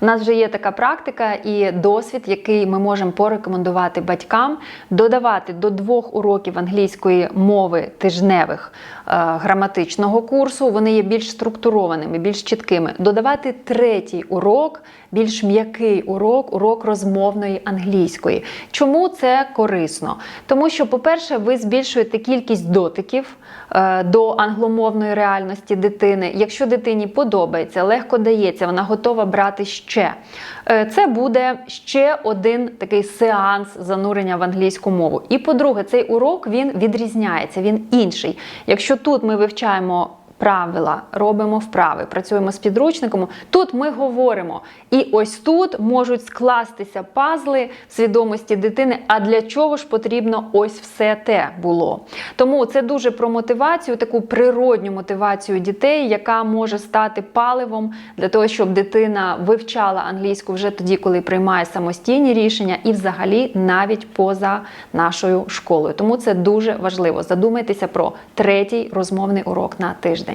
У нас вже є така практика і досвід, який ми можемо порекомендувати батькам додавати до двох уроків англійської мови тижневих е, граматичного курсу. Вони є більш структурованими, більш чіткими. Додавати третій урок, більш м'який урок, урок розмовної англійської. Чому це корисно? Тому що, по-перше, ви збільшуєте кількість дотиків е, до англомовної реальності дитини. Якщо дитині подобається, легко дається, вона готова брати ще. Е, Це буде ще один такий сеанс занурення в англійську мову. І по-друге, цей урок він відрізняється, він інший. Якщо тут ми вивчаємо правила, робимо вправи, працюємо з підручником. Тут ми говоримо. І ось тут можуть скластися пазли в свідомості дитини. А для чого ж потрібно ось все те було? Тому це дуже про мотивацію, таку природню мотивацію дітей, яка може стати паливом для того, щоб дитина вивчала англійську вже тоді, коли приймає самостійні рішення, і взагалі навіть поза нашою школою. Тому це дуже важливо. Задумайтеся про третій розмовний урок на тиждень.